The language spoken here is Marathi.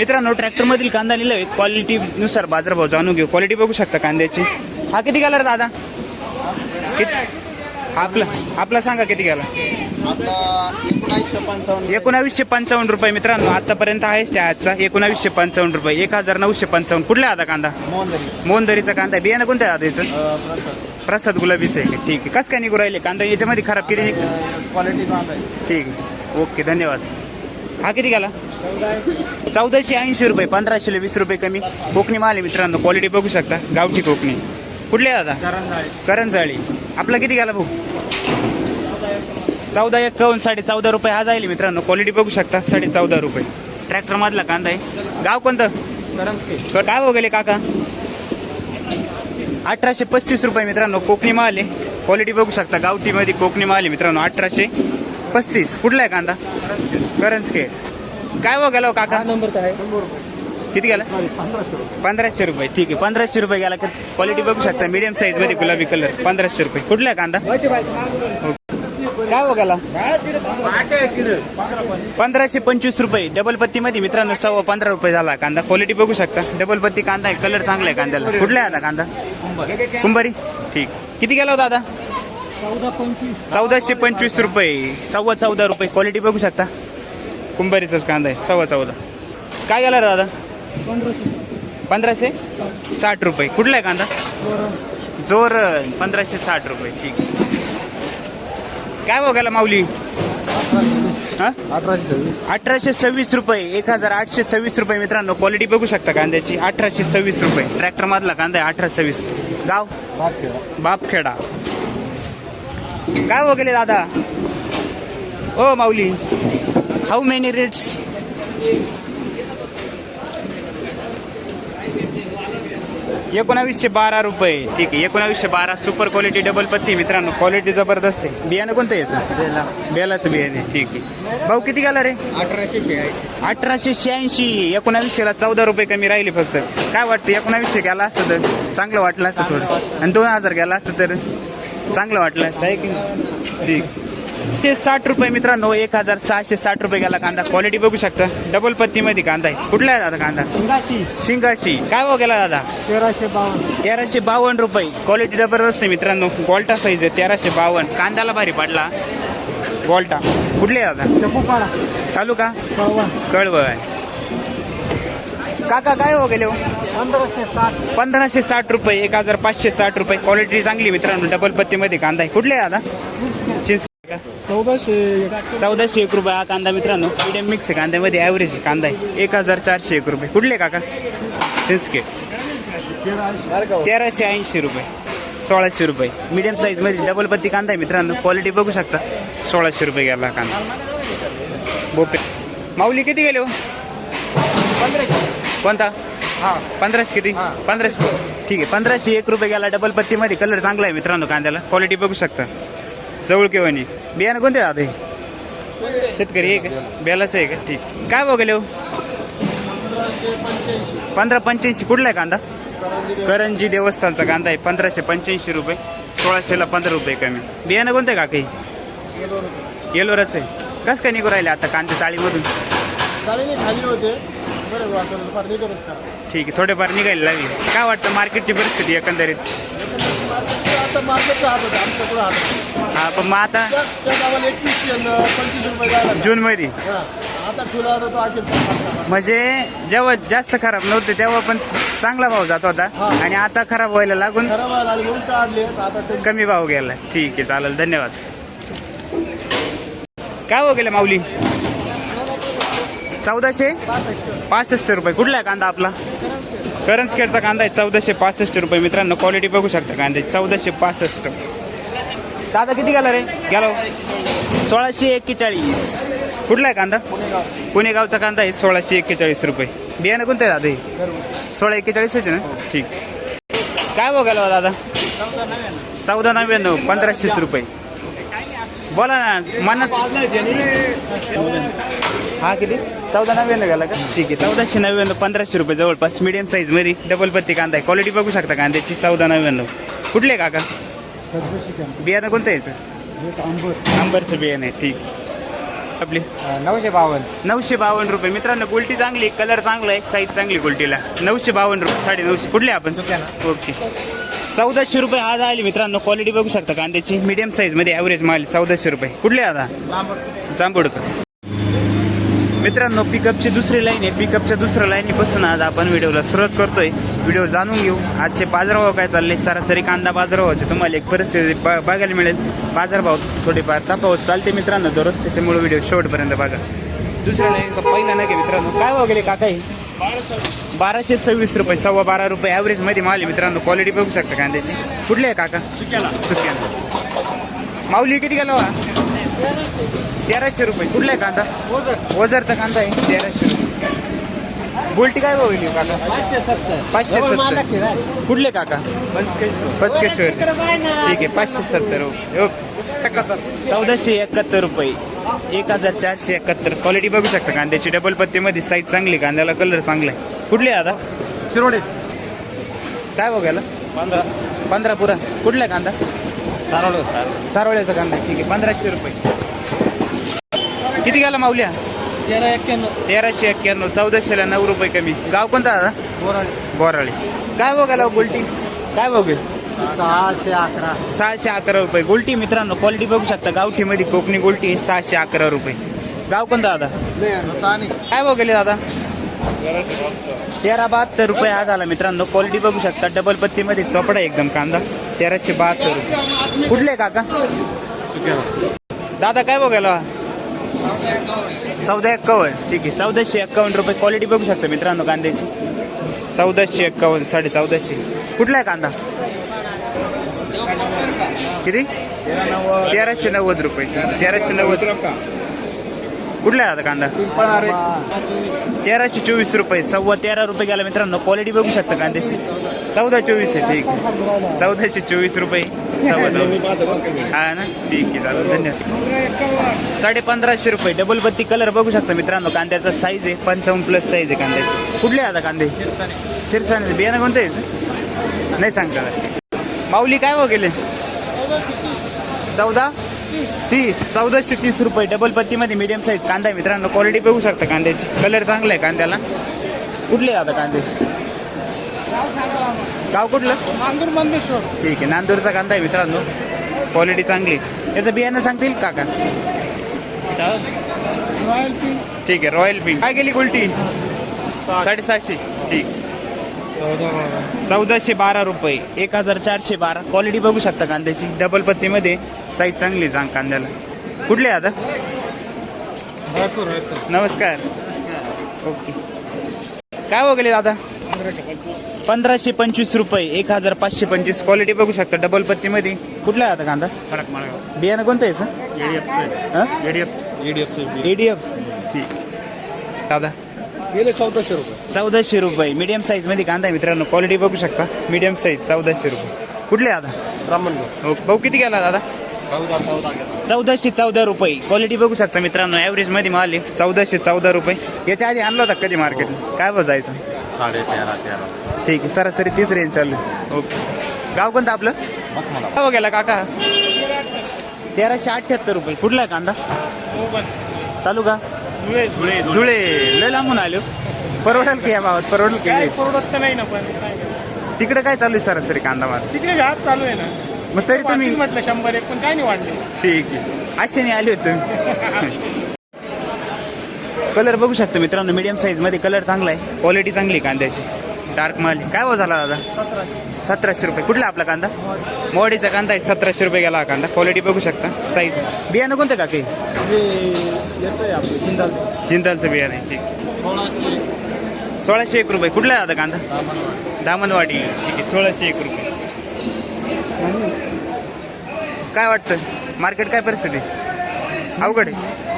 मित्रांनो ट्रॅक्टरमधील कांदा लिहिलं क्वालिटीनुसार बाजारभाव जाणून घेऊ. क्वालिटी बघू शकता कांद्याची. हा किती गेला रे दादा? आपला आपला सांगा किती गेला एकोणावीसशे पंचावन्न रुपये मित्रांनो आतापर्यंत आहे त्या आजचा एकोणावीसशे पंचावन्न रुपये. एक हजार नऊशे पंचावन्न. कुठला आता कांदा? मोहनदरी मोहनदरीचा कांदा. बियाणं कोणत्या आता याचं? प्रसाद. गुलाबीचं आहे? ठीक आहे. कसं काय निघू राहिले? कांदा याच्यामध्ये खराब केली? क्वालिटी ठीक आहे. ओके धन्यवाद. हा किती गेला? चौदाशे ऐंशी रुपये पंधराशे वीस रुपये कमी. कोकणी माल आहे मित्रांनो क्वालिटी बघू शकता गावठी कोकणी. कुठले दादा? करंजाळी. आपला किती गेला भाऊ? चौदा एकावन्न साडे चौदा रुपये. हा जाईल मित्रांनो क्वालिटी बघू शकता साडे चौदा रुपये. ट्रॅक्टर मधला कांदा आहे. गाव कोणतं? क- काय हो गेले काका? अठराशे पस्तीस रुपये मित्रांनो कोकणी माल आहे. क्वालिटी बघू शकता गावठीमध्ये कोकणी माल आहे मित्रांनो अठराशे पस्तीस. कुठला आहे कांदा? करंजके. काय हो गेला हो काका? नंबर काय? किती गेला? पंधराशे रुपये. ठीक आहे पंधराशे रुपये गेला क्वालिटी बघू शकता. मीडियम साईजमध्ये गुलाबी कलर पंधराशे रुपये. कुठला कांदा? काय हो गेला? पंधराशे पंचवीस रुपये. डबल पत्ती मध्ये मित्रांनो सव्वा पंधरा रुपये झाला कांदा. क्वालिटी बघू शकता. डबल पत्ती कांदा आहे कलर चांगला आहे कांद्याला. कुठला आहे आता कांदा? कुंभारी. ठीक. किती गेला होता आता चौदाशे पंचवीस रुपये. सव्वा चौदा रुपये. क्वालिटी बघू शकता. कुंभारीचाच कांदा आहे सव्वा चौदा. काय गेला दादा? पंधराशे? साठ रुपये. कुठला आहे कांदा? जोर पंधराशे साठ रुपये. ठीक. काय बघायला माऊली? अठराशे सव्वीस रुपये. एक हजार आठशे सव्वीस रुपये मित्रांनो. क्वालिटी बघू शकता कांद्याची. अठराशे सव्वीस रुपये. ट्रॅक्टर मधला कांदा आहे अठराशे सव्वीस. गाव? बापखेडा. काय वगैरे दादा? ओ माऊली. हाऊ मेनी रेट्स एकोणावीसशे बारा रुपये. ठीक आहे. एकोणावीसशे बारा सुपर क्वालिटी डबल पत्ती. मित्रांनो क्वालिटी जबरदस्त आहे. बियाणं कोणतं आहे याचं? बेलाचं बियाणे आहे, ठीक आहे. भाऊ किती गेला रे अठराशे शहाऐंशी. अठराशे शहाऐंशी. एकोणावीसशेला चौदा रुपये कमी राहिले फक्त. काय वाटतं? एकोणावीसशे गेला असतं तर? चांगलं वाटलं असतं थोडं. आणि दोन हजार गेला असतं तर? चांगलं वाटलं असतं. आहे की? ठीक. ते साठ रुपये मित्रांनो एक हजार सहाशे साठ रुपये गेला कांदा. क्वालिटी बघू शकता. डबल पत्तीमध्ये कांदा आहे. कुठला आहे दादा कांदा? पंधराशे शिंगाशी. काय भाव गेला दादा? तेराशे बावन्न. तेराशे बावन्न रुपये. क्वालिटी जबरदस्त आहे मित्रांनो. गोल्टा साईज आहे तेराशे बावन्न. कांद्याला भारी पडला. गोल्टा कुठले आहे दादा? तालुका? कळवा कळवळ काका काय हो गेले पंधराशे साठ. पंधराशे साठ रुपये एक हजार पाचशे साठ रुपये. क्वालिटी चांगली आहे मित्रांनो. डबल पत्तीमध्ये कांदा आहे. कुठले आहे का चौदाशे चौदाशे एक रुपये हा कांदा मित्रांनो. मिडियम मिक्स आहे. कांद्यामध्ये ॲव्हरेज कांदा आहे. एक हजार चारशे एक रुपये. कुठले काका? चिंचके तेराशे ऐंशी रुपये. सोळाशे रुपये. मिडियम साईजमध्ये डबल पत्ती कांदा आहे मित्रांनो. क्वालिटी बघू शकता. सोळाशे रुपये गेला हा कांदा. बोपे. माऊली किती गेले हो? पंधराशे. कोणता? हा. पंधराशे किती? हा. पंधराशे. ठीक आहे. पंधराशे एक रुपये गेला डबल पत्तीमध्ये. कलर चांगला आहे मित्रांनो कांद्याला. क्वालिटी बघू शकता. जवळ केव्हानी बियाणं कोणते आता शेतकरी आहे का बेलाचं आहे का ठीक. काय बघले हो? पंधरा पंच्याऐंशी कुठला आहे कांदा? करंजी देवस्थानचा कांदा आहे पंधराशे पंच्याऐंशी रुपये सोळाशेला पंधरा रुपये कमी. बियाणं कोणतं का काही येलोरच आहे. कसं काय निघू राहिले आता कांदे चाळीमधून? ठीक आहे थोडेफार निघायला लागले. काय वाटतं मार्केटची परिस्थिती एकंदरीत? आता मार्केटचा हात होता आमच्या पुढे हात हा पण मग आता त्या त्या गावाला एकवीसशे आणि पंचवीस रुपये जायला जून मध्ये? हा. आता ठुला होता तो अखेर म्हणजे जेव्हा जास्त खराब नव्हते तेव्हा पण चांगला भाव जात होता. हा. आणि आता खराब व्हायला लागून खराब व्हायला लागले म्हणून काढले आता ते कमी भाव गेला. ठीक आहे चालेल धन्यवाद. काय भाव गेले माऊली? चौदाशे? पासष्ट रुपये. कुठला आहे कांदा आपला? करंजखेडचा कांदा आहे चौदाशे पासष्ट रुपये. मित्रांनो क्वालिटी बघू शकता कांद्याची चौदाशे पासष्ट. दादा किती गेला रे? गेलो. सोळाशे एक्केचाळीस. कुठला आहे कांदा? पुणे गावचा कांदा आहे सोळाशे एक्केचाळीस रुपये. बियाणं कोणतं आहे दादा? हे सोळा एक्केचाळीस आहे ना? ठीक. काय हो दादा? चौदा नव्याण्णव पंधराशेच रुपये. बोला ना मनात हा किती? चौदा नव्याण्णव गेला का? ठीक आहे चौदाशे नव्याण्णव पंधराशे रुपये जवळपास. मिडियम साईजमध्ये डबल पत्ती कांदा आहे. क्वालिटी बघू शकता कांद्याची चौदा नव्याण्णव. कुठले काका? बियाणं कोणतं यायचं आंबर आंबरचं बियाणं आहे ठीक. आपली? नऊशे बावन्न. नऊशे बावन्न रुपये. मित्रांनो गुलटी चांगली कलर चांगला आहे साईज चांगली गुलटीला. नऊशे बावन्न रुपये साडे नऊशे. कुठले आपण? ओके. चौदाशे रुपये आज आली मित्रांनो क्वालिटी बघू शकता कांद्याची. मीडियम साईजमध्ये ॲव्हरेज माल चौदाशे रुपये. कुठले आता? जांभूडकर. मित्रांनो पिकअपची दुसरी लाईन आहे. पिकअपच्या दुसऱ्या लाईनीपासून आज आपण व्हिडिओला सुरुवात करतोय. व्हिडिओ जाणून घेऊ. आजचे बाजारभाव काय चालले? सरासरी कांदा बाजारभावाचे तुम्हाला एक परिस्थिती बघायला मिळेल. बाजारभाव थोडेफार तफावत चालते मित्रांनो. दररोज त्याच्यामुळे व्हिडिओ शेवटपर्यंत बघा. दुसऱ्या लाईनचा पहिला नाही मित्रांनो? काय भाव गेले काका हे? बाराशे सव्वीस रुपये सव्वा बारा रुपये ॲव्हरेजमध्ये माल मित्रांनो. क्वालिटी बघू शकता कांद्याची. कुठले आहे काका? सुक्याला. सुक्याला. माऊली किती गेला वा तेराशे रुपये. कुठला आहे कांदा? ओझरचा कांदा आहे. तेराशे रुपये. गोल्टी काय भाव गेली काका पाचशे सत्तर. पाचशे सत्तर कुठले काका? पचकेश्वर ठीक आहे पाचशे सत्तर. ओके चौदाशे एकाहत्तर रुपये. एक हजार चारशे एकाहत्तर. क्वालिटी बघू शकता कांद्याची. डबल पत्तीमध्ये साईज चांगली कांद्याला कलर चांगला आहे. कुठले आहे आता? शिरोडे. काय बघायला पंधरा पंधरा पुरा कुठला आहे कांदा? तारोड सारवळ्याचा कांदा. ठीक आहे. पंधराशे रुपये. किती गेला माऊल्या? तेरा एक्क्याण्णव. तेराशे एक्क्याण्णव. चौदाशेला नऊ रुपये कमी. गाव कोणता दादा? बोराडे बोराळी. काय बघायला गोल्टी? काय बघेल सहाशे अकरा. सहाशे अकरा रुपये. गोल्टी मित्रांनो क्वालिटी बघू शकता. गावठीमध्ये कोकणी गोल्टी सहाशे अकरा रुपये. गाव कोणता दादा? काय बघेल दादा? तेरा बहात्तर रुपये हा झाला मित्रांनो. क्वालिटी बघू शकता. डबल पत्तीमध्ये चोपडा एकदम कांदा. तेराशे बहात्तर रुपये. कुठले काका? दादा काय बघायला? चौदा एक्कावन्न. ठीक आहे. चौदाशे एक्कावन्न रुपये क्वालिटी बघू शकता मित्रांनो कांद्याची. चौदाशे एक्कावन्न साडे चौदाशे. कुठला आहे कांदा? किती? तेराशे नव्वद रुपये. तेराशे नव्वद. कुठला आहे आता कांदा? तेराशे चोवीस रुपये सव्वा तेरा रुपये गेला मित्रांनो. क्वालिटी बघू शकता कांद्याची. चौदा चोवीस आहे ठीक आहे. चौदाशे चोवीस रुपये सव्वा चौदा. हा ना? ठीक आहे चालेल धन्यवाद. साडे पंधराशे रुपये डबल बत्ती कलर बघू शकता मित्रांनो कांद्याचा साईज आहे पंचावन्न प्लस साईज आहे कांद्याची. कुठले आता कांदे? शिरसाने बियाणं कोणतं आहे? नाही सांगता माऊली काय हो गेले चौदा? तीस चौदाशे तीस रुपये डबल पत्तीमध्ये मीडियम साईज कांदा आहे. मित्रांनो क्वालिटी बघू शकता कांद्याची. कलर चांगला आहे कांद्याला. कुठले आता कांदे? गाव कुठलं? नांदूर बंदेश्वर ठीक आहे नांदूरचा कांदा आहे मित्रांनो. क्वालिटी चांगली याचं बियाणं सांगतील काका? रॉयल पिंक ठीक आहे रॉयल पिंक काय गेली उलटी? साडेसहाशे. ठीक. चौदाशे बारा रुपये. एक हजार चारशे बारा. क्वालिटी बघू शकता कांद्याची. डबल पत्तीमध्ये साईज चांगली आहे चांग कांद्याला. कुठले आता? नमस्कार. ओके. काय वगैरे दादा? पंधराशे पंचवीस. रुपये. एक हजार पाचशे पंचवीस. क्वालिटी बघू शकता डबल पत्तीमध्ये. कुठला आहे आता कांदा? फरक माळगाव बियाणं कोणतं आहे सर एडीएफ एडीएफ एडीएफ ठीक. दादा. गेले चौदाशे रुपये. चौदाशे रुपये. मीडियम साईजमध्ये कांदा आहे मित्रांनो. क्वालिटी बघू शकता. मीडियम साईज चौदाशे रुपये. कुठले आता ब्राह्मणगाव हो भाऊ किती गेला दादा? चौदाशे चौदा रुपये. क्वालिटी बघू शकता मित्रांनो. ॲव्हरेजमध्ये माल आहे. चौदाशे चौदा रुपये. याच्या आधी आणलं होता कधी मार्केटला काय भाव जायचं? साडे तेरा तेरा. ठीक आहे. सरासरी तीच रेंज चालू आहे. ओके. गाव कोणतं आपलं? काय हो गेला काका? तेराशे अठ्ठ्याहत्तर रुपये. कुठला आहे कांदा? तालुका? धुळे धुळे. धुळे. लय लांबून आलो परवडेल की या भावात परवडेल काय की परवडत तर नाही ना पण काय तिकडे काय चालू आहे सरासरी कांदा माल तिकडे घात चालू आहे ना. मग तरी तुम्ही वाढतील म्हटलं शंभर एक पण काय नाही वाढले. ठीक आहे. अशाने आले होते कलर बघू शकता मित्रांनो मीडियम साईजमध्ये कलर चांगला आहे. क्वालिटी चांगली आहे कांद्याची. डार्क माल आहे. काय भाव झाला दादा? सतराशे रुपये. कुठला आपला कांदा? मोडीचा कांदा आहे. सतराशे रुपये गेला हा कांदा. क्वालिटी बघू शकता. साईज बियाणं कोणतं का काही जिंदालचं बियाणं आहे. ठीक. सोळाशे एक रुपये कुठला आहे आता कांदा दामनवाडी ठीक आहे सोळाशे एक रुपये काय वाटतं मार्केट काय परिस्थिती अवघड आहे